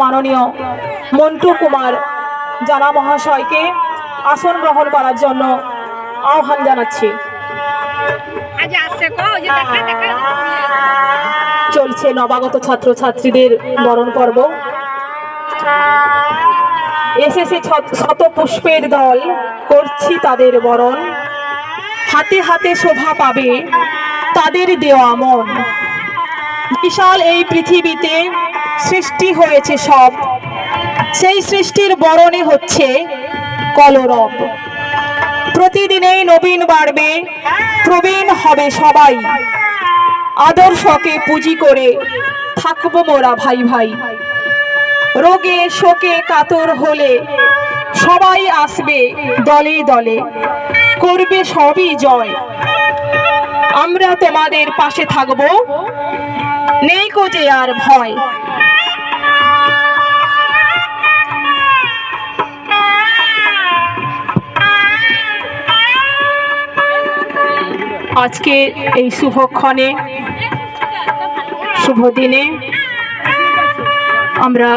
মাননীয় মন্টু কুমার জানা মহাশয়কে আসন গ্রহণ করার জন্য আহ্বান জানাচ্ছি। চলছে নবাগত ছাত্রছাত্রীদের বরণ পর্ব। এসেছে শত পুষ্পের দল করছি তাদের বরণ। হাতে হাতে শোভা পাবে তাদের দেওয়া মন। বিশাল এই পৃথিবীতে সৃষ্টি হয়েছে সব। সেই সৃষ্টির বরণে হচ্ছে কলরব। প্রতিদিনেই নবীন বাড়বে, প্রবীণ হবে সবাই। আদর্শকে পুঁজি করে থাকব মোরা ভাই ভাই। রোগে শোকে কাতর হলে সবাই আসবে দলে দলে। করবে সবই জয়। আমরা তোমাদের পাশে থাকব, নেই কো যে আর ভয়। আজকে এই শুভক্ষণে শুভ দিনে আমরা